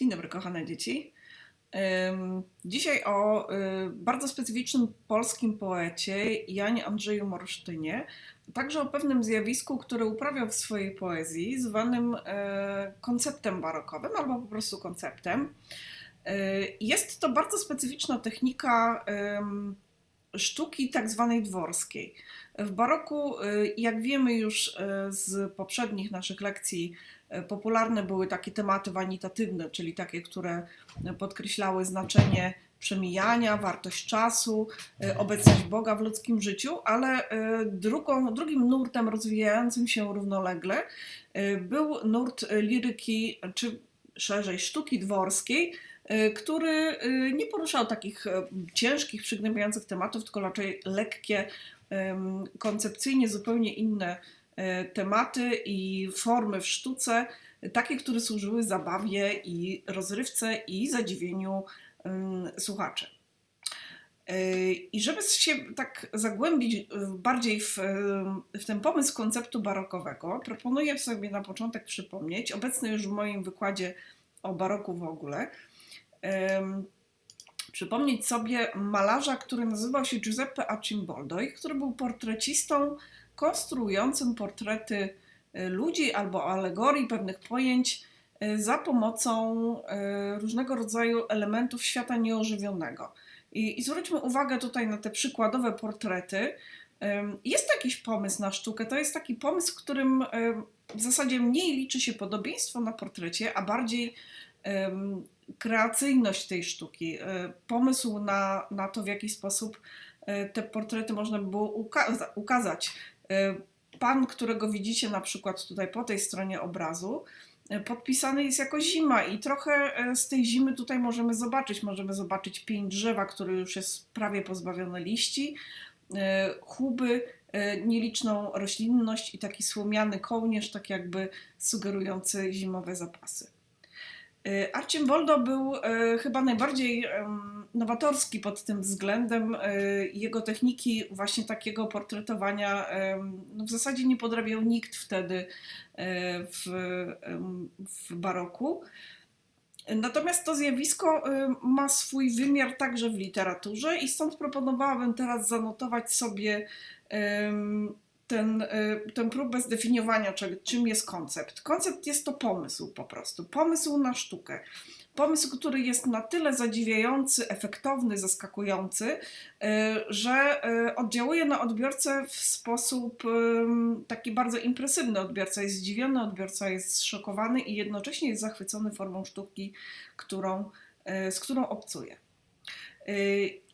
Dzień dobry, kochane dzieci. Dzisiaj o y, bardzo specyficznym polskim poecie Janie Andrzeju Morsztynie, także o pewnym zjawisku, które uprawiał w swojej poezji, zwanym e, konceptem barokowym albo po prostu konceptem. E, Jest to bardzo specyficzna technika sztuki tak zwanej dworskiej. W baroku, y, jak wiemy już y, z poprzednich naszych lekcji, popularne były takie tematy wanitatywne, czyli takie, które podkreślały znaczenie przemijania, wartość czasu, y, obecność Boga w ludzkim życiu, ale y, drugą, drugim nurtem rozwijającym się równolegle był nurt liryki, czy szerzej sztuki dworskiej, który nie poruszał takich ciężkich, przygnębiających tematów, tylko raczej lekkie, koncepcyjnie zupełnie inne tematy i formy w sztuce, takie, które służyły zabawie i rozrywce i zadziwieniu słuchaczy. Yy, I żeby się tak zagłębić bardziej w, w ten pomysł konceptu barokowego, proponuję sobie na początek przypomnieć, obecny już w moim wykładzie o baroku w ogóle, przypomnieć sobie malarza, który nazywał się Giuseppe Arcimboldo i który był portrecistą konstruującym portrety y, ludzi albo alegorii pewnych pojęć y, za pomocą y, różnego rodzaju elementów świata nieożywionego. I, I zwróćmy uwagę tutaj na te przykładowe portrety. Jest to jakiś pomysł na sztukę. To jest taki pomysł, w którym ym, w zasadzie mniej liczy się podobieństwo na portrecie, a bardziej kreacyjność tej sztuki. Pomysł na, na to, w jaki sposób te portrety można by było uka- ukazać. Y, Pan, którego widzicie na przykład tutaj po tej stronie obrazu, y, podpisany jest jako zima i trochę y, z tej zimy tutaj możemy zobaczyć. Możemy zobaczyć pień drzewa, który już jest prawie pozbawiony liści, chuby, nieliczną roślinność i taki słomiany kołnierz, tak jakby sugerujący zimowe zapasy. Y, Arcimboldo był y, chyba najbardziej nowatorski pod tym względem. Y, Jego techniki właśnie takiego portretowania no w zasadzie nie podrabiał nikt wtedy w, w baroku. Natomiast to zjawisko ma swój wymiar także w literaturze i stąd proponowałabym teraz zanotować sobie ten, y, tę próbę zdefiniowania, czym jest koncept. Koncept jest to pomysł po prostu, pomysł na sztukę. Pomysł, który jest na tyle zadziwiający, efektowny, zaskakujący, y, że y, oddziałuje na odbiorcę w sposób taki bardzo impresywny. Odbiorca jest zdziwiony, odbiorca jest zszokowany i jednocześnie jest zachwycony formą sztuki, którą, z którą obcuje.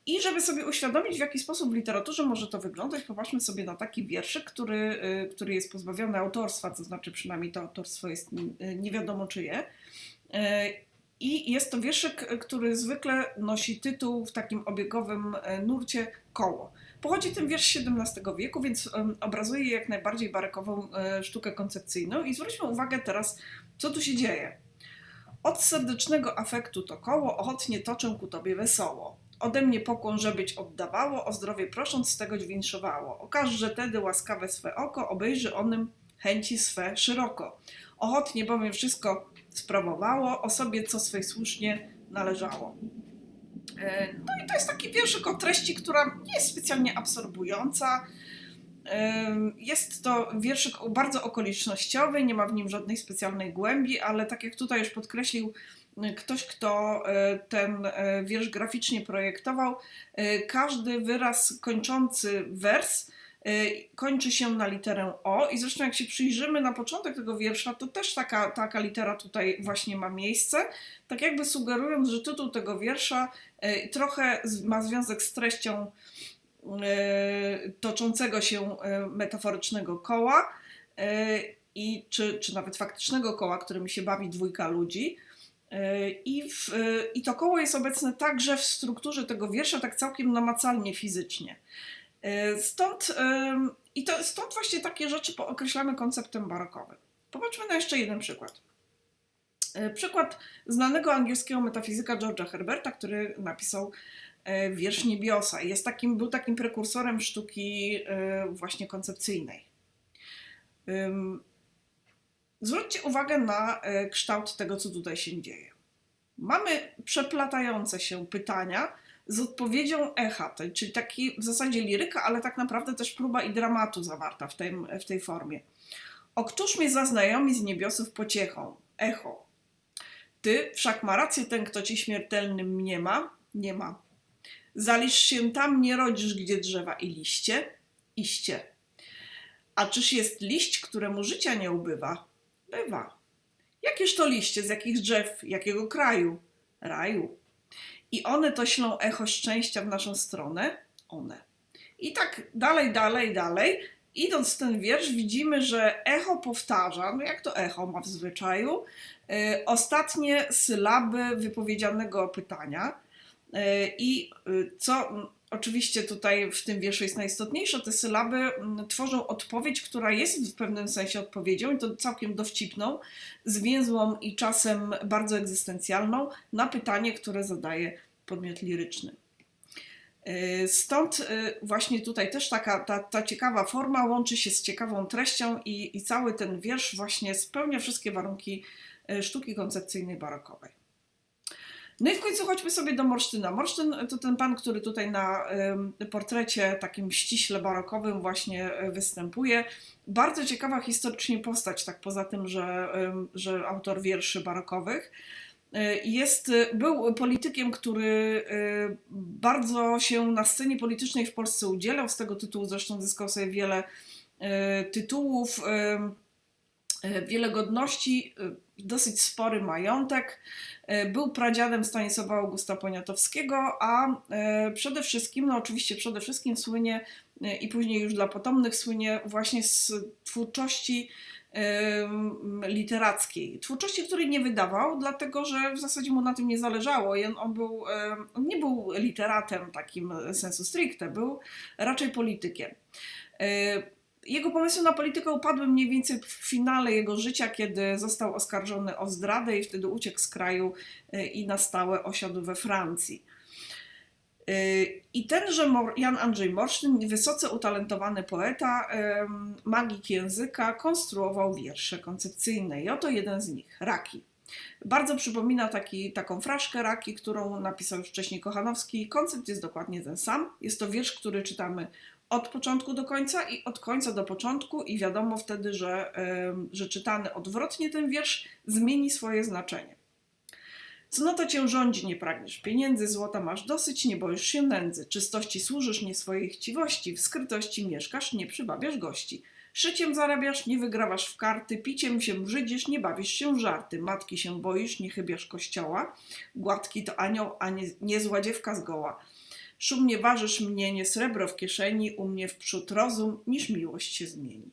I żeby sobie uświadomić, w jaki sposób w literaturze może to wyglądać, popatrzmy sobie na taki wierszyk, który, y, który jest pozbawiony autorstwa, to znaczy przynajmniej to autorstwo jest y, nie wiadomo czyje. Y, I jest to wierszyk, który zwykle nosi tytuł w takim obiegowym nurcie koło. Pochodzi ten wiersz XVII wieku, więc obrazuje jak najbardziej barokową e, sztukę koncepcyjną. I zwróćmy uwagę teraz, co tu się dzieje. Od serdecznego afektu to koło ochotnie toczę ku tobie wesoło. Ode mnie pokłon, żebyć oddawało, o zdrowie prosząc z tego dźwięszowało. Okażże tedy łaskawe swe oko, obejrzy onym chęci swe szeroko. Ochotnie bowiem wszystko sprawowało, o sobie co swej słusznie należało. E, No i to jest taki wierszyk o treści, która nie jest specjalnie absorbująca. Ym, Jest to wierszyk bardzo okolicznościowy, nie ma w nim żadnej specjalnej głębi, ale tak jak tutaj już podkreślił ktoś, kto y, ten y, wiersz graficznie projektował, y, każdy wyraz kończący wers kończy się na literę O. I zresztą jak się przyjrzymy na początek tego wiersza, to też taka, taka litera tutaj właśnie ma miejsce, tak jakby sugerując, że tytuł tego wiersza trochę ma związek z treścią e, toczącego się e, metaforycznego koła e, i, czy, czy nawet faktycznego koła, którym się bawi dwójka ludzi. E, I, w, e, I to koło jest obecne także w strukturze tego wiersza, tak całkiem namacalnie fizycznie. E, Stąd, i to, stąd właśnie takie rzeczy określamy konceptem barokowym. Popatrzmy na jeszcze jeden przykład. Przykład znanego angielskiego metafizyka George'a Herberta, który napisał wiersz Niebiosa. Jest takim, był takim prekursorem sztuki właśnie koncepcyjnej. Zwróćcie uwagę na e, kształt tego, co tutaj się dzieje. Mamy przeplatające się pytania z odpowiedzią echa, czyli taki w zasadzie liryka, ale tak naprawdę też próba i dramatu zawarta w, tym, w tej formie. O któż mnie zaznajomi z niebiosów pociechą? Echo. Ty wszak ma rację ten, kto ci śmiertelnym nie ma? Nie ma. Zalisz się tam, nie rodzisz, gdzie drzewa i liście? Iście. A czyż jest liść, któremu życia nie ubywa? Bywa. Jakież to liście, z jakich drzew, jakiego kraju? Raju. I one to ślą echo szczęścia w naszą stronę? One. I tak dalej, dalej, dalej. Idąc w ten wiersz, widzimy, że echo powtarza, no jak to echo ma w zwyczaju, y, ostatnie sylaby wypowiedzianego pytania. Y, I y, co oczywiście tutaj w tym wierszu jest najistotniejsze, te sylaby mm, tworzą odpowiedź, która jest w pewnym sensie odpowiedzią, i to całkiem dowcipną, zwięzłą i czasem bardzo egzystencjalną, na pytanie, które zadaje podmiot liryczny. Yy, Stąd yy, właśnie tutaj też taka ta, ta ciekawa forma łączy się z ciekawą treścią i, i cały ten wiersz właśnie spełnia wszystkie warunki yy, sztuki koncepcyjnej barokowej. No i w końcu chodźmy sobie do Morsztyna. Morsztyn to ten pan, który tutaj na portrecie takim ściśle barokowym właśnie y, występuje. Bardzo ciekawa historycznie postać, tak poza tym, że, że autor wierszy barokowych. Y, Jest, y, był politykiem, który bardzo się na scenie politycznej w Polsce udzielał. Z tego tytułu zresztą zyskał sobie wiele tytułów, wiele godności, dosyć spory majątek. Y, Był pradziadem Stanisława Augusta Poniatowskiego, a y, przede wszystkim, no oczywiście przede wszystkim słynie y, i później już dla potomnych słynie właśnie z twórczości literackiej. Twórczości, której nie wydawał, dlatego że w zasadzie mu na tym nie zależało. On, był, on nie był literatem takim sensu stricte, był raczej politykiem. Y, Jego pomysły na politykę upadły mniej więcej w finale jego życia, kiedy został oskarżony o zdradę i wtedy uciekł z kraju y, i na stałe osiadł we Francji. Y, I tenże Jan Andrzej Morsztyn, wysoce utalentowany poeta, em, magik języka, konstruował wiersze koncepcyjne. I oto jeden z nich, Raki. Bardzo przypomina taki, taką fraszkę Raki, którą napisał już wcześniej Kochanowski. Koncept jest dokładnie ten sam. Jest to wiersz, który czytamy od początku do końca i od końca do początku i wiadomo wtedy, że, że czytany odwrotnie ten wiersz zmieni swoje znaczenie. Cnota cię rządzi, nie pragniesz pieniędzy, złota masz dosyć, nie boisz się nędzy, czystości służysz, nie swojej chciwości, w skrytości mieszkasz, nie przybabiasz gości. Szyciem zarabiasz, nie wygrawasz w karty, piciem się brzydzisz, nie bawisz się żarty, matki się boisz, nie chybiasz kościoła, gładki to anioł, a nie, nie zła dziewka zgoła. Szumnie ważysz mnie, nie srebro w kieszeni, u mnie wprzód rozum, niż miłość się zmieni.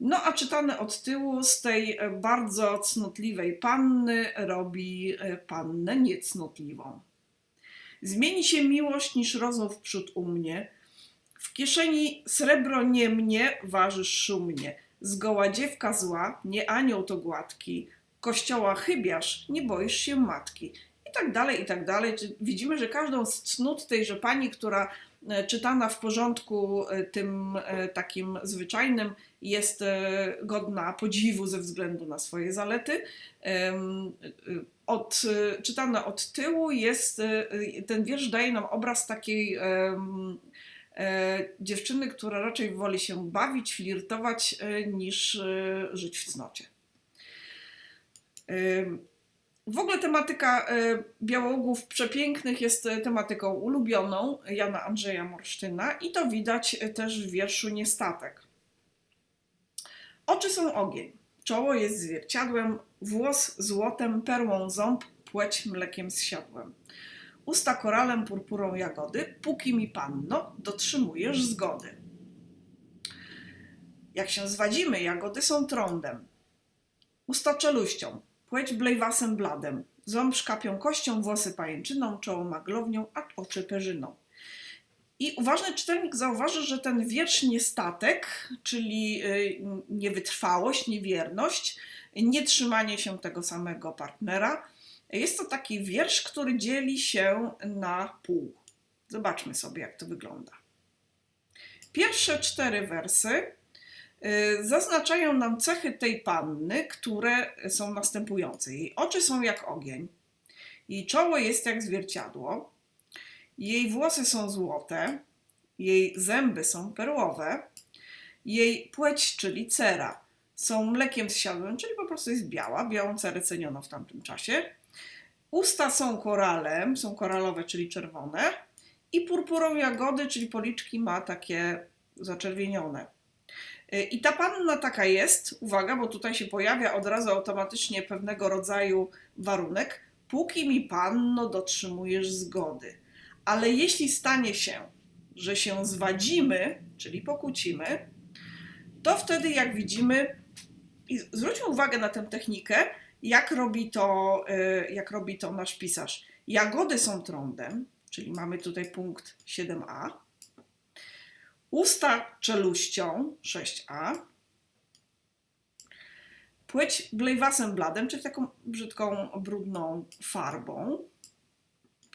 No a czytane od tyłu z tej e, bardzo cnotliwej panny robi e, pannę niecnotliwą. Zmieni się miłość niż rozum wprzód u mnie. W kieszeni srebro nie mnie, ważysz szumnie. Zgoła dziewka zła, nie anioł to gładki. Kościoła chybiasz, nie boisz się matki. I tak dalej, i tak dalej. Widzimy, że każdą z cnót tejże pani, która e, czytana w porządku e, tym e, takim zwyczajnym, jest godna podziwu ze względu na swoje zalety. Od, czytana od tyłu jest, ten wiersz daje nam obraz takiej dziewczyny, która raczej woli się bawić, flirtować, niż żyć w cnocie. W ogóle tematyka e, Białogów Przepięknych jest e, tematyką ulubioną Jana Andrzeja Morsztyna i to widać e, też w wierszu Niestatek. Oczy są ogień, czoło jest zwierciadłem, włos złotem, perłą ząb, płeć mlekiem zsiadłem. Usta koralem, purpurą jagody, póki mi panno, dotrzymujesz zgody. Jak się zwadzimy, jagody są trądem. Usta czeluścią, płeć blejwasem bladem, ząb szkapią kością, włosy pajęczyną, czoło maglownią, a oczy perzyną. I uważny czytelnik zauważy, że ten wiersz niestatek, czyli y, niewytrwałość, niewierność, nietrzymanie się tego samego partnera, jest to taki wiersz, który dzieli się na pół. Zobaczmy sobie, jak to wygląda. Pierwsze cztery wersy zaznaczają nam cechy tej panny, które są następujące. Jej oczy są jak ogień, jej czoło jest jak zwierciadło, jej włosy są złote, jej zęby są perłowe, jej płeć, czyli cera, są mlekiem zsiadłym, czyli po prostu jest biała. Białą cerę ceniono w tamtym czasie. Usta są koralem, są koralowe, czyli czerwone. I purpurą jagody, czyli policzki ma takie zaczerwienione. Y, I ta panna taka jest, uwaga, bo tutaj się pojawia od razu automatycznie pewnego rodzaju warunek, póki mi panno dotrzymujesz zgody. Ale jeśli stanie się, że się zwadzimy, czyli pokłócimy, to wtedy, jak widzimy, i zwróćmy uwagę na tę technikę, jak robi to, y, jak robi to nasz pisarz. Jagody są trądem, czyli mamy tutaj punkt 7a. Usta czeluścią 6a. Płeć blejwasem bladem, czyli taką brzydką, brudną farbą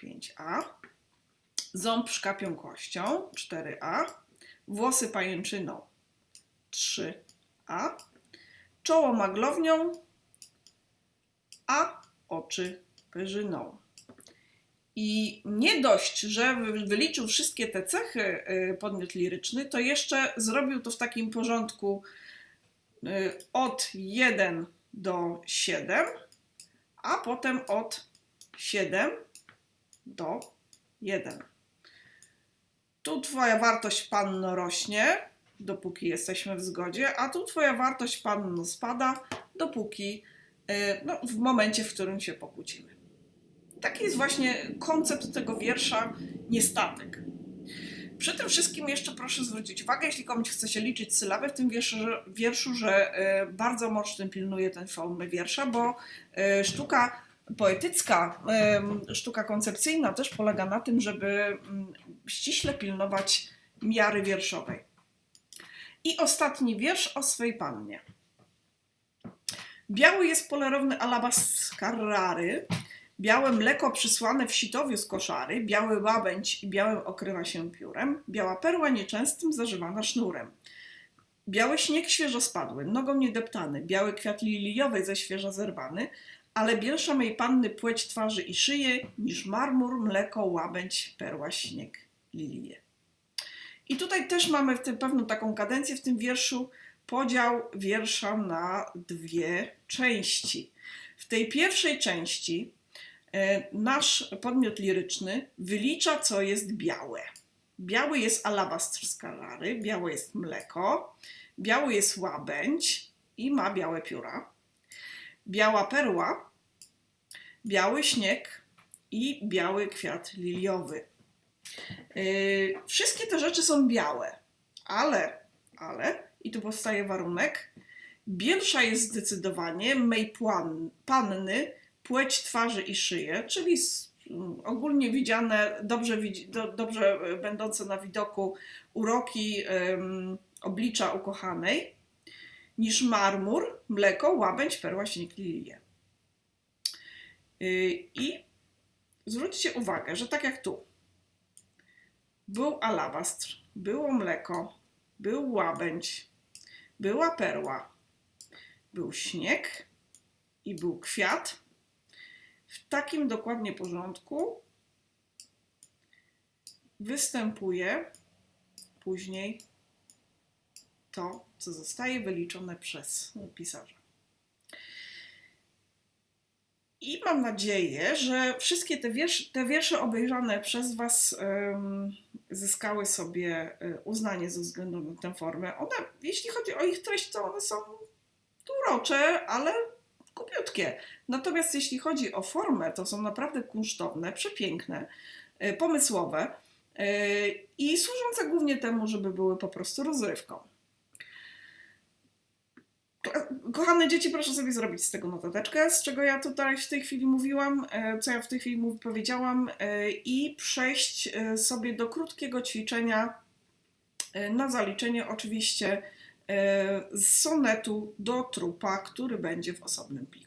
5a. Ząb szkapią kością 4a. Włosy pajęczyną 3a. Czoło maglownią, a oczy perzyną. I nie dość, że wy- wyliczył wszystkie te cechy y, podmiot liryczny, to jeszcze zrobił to w takim porządku y, od 1 do 7, a potem od 7 do 1. Tu Twoja wartość panno rośnie, dopóki jesteśmy w zgodzie, a tu Twoja wartość panno spada, dopóki y, no, w momencie, w którym się pokłócimy. Taki jest właśnie koncept tego wiersza Niestatek. Przy tym wszystkim jeszcze proszę zwrócić uwagę, jeśli komuś chce się liczyć sylaby w tym wierszu, że, wierszu, że y, bardzo mocno pilnuje ten formy wiersza, bo y, sztuka poetycka, y, sztuka koncepcyjna też polega na tym, żeby mm, ściśle pilnować miary wierszowej. I ostatni wiersz o swej pannie. Biały jest polerowny alabastr z Carrary, białe mleko przysłane w sitowiu z koszary, biały łabędź i białym okrywa się piórem, biała perła nieczęstym zażywana sznurem. Biały śnieg świeżo spadły, nogą niedeptany, biały kwiat liliowej ze świeżo zerwany, ale bielsza mej panny płeć twarzy i szyję, niż marmur, mleko, łabędź, perła, śnieg, lilie. I tutaj też mamy w tym pewną taką kadencję w tym wierszu, podział wiersza na dwie części. W tej pierwszej części nasz podmiot liryczny wylicza, co jest białe. Biały jest alabastr z Carrary, białe jest mleko, biały jest łabędź i ma białe pióra. Biała perła, biały śnieg i biały kwiat liliowy. Yy, Wszystkie te rzeczy są białe, ale, ale, i tu powstaje warunek, bielsza jest zdecydowanie mej panny, płeć twarzy i szyję, czyli ogólnie widziane, dobrze, dobrze e, będące na widoku uroki em, oblicza ukochanej, niż marmur, mleko, łabędź, perła, śnieg, lilie. Yy, I zwróćcie uwagę, że tak jak tu, był alabastr, było mleko, był łabędź, była perła, był śnieg i był kwiat. W takim dokładnie porządku występuje później to, co zostaje wyliczone przez pisarza. I mam nadzieję, że wszystkie te wiersze, te wiersze obejrzane przez Was em, zyskały sobie e, uznanie ze względu na tę formę. One, jeśli chodzi o ich treść, to one są urocze, ale kupiutkie. Natomiast jeśli chodzi o formę, to są naprawdę kunsztowne, przepiękne, e, pomysłowe e, i służące głównie temu, żeby były po prostu rozrywką. Kochane dzieci, proszę sobie zrobić z tego notateczkę, z czego ja tutaj w tej chwili mówiłam, e, co ja w tej chwili powiedziałam, i przejść sobie do krótkiego ćwiczenia na zaliczenie, oczywiście z sonetu do trupa, który będzie w osobnym pliku.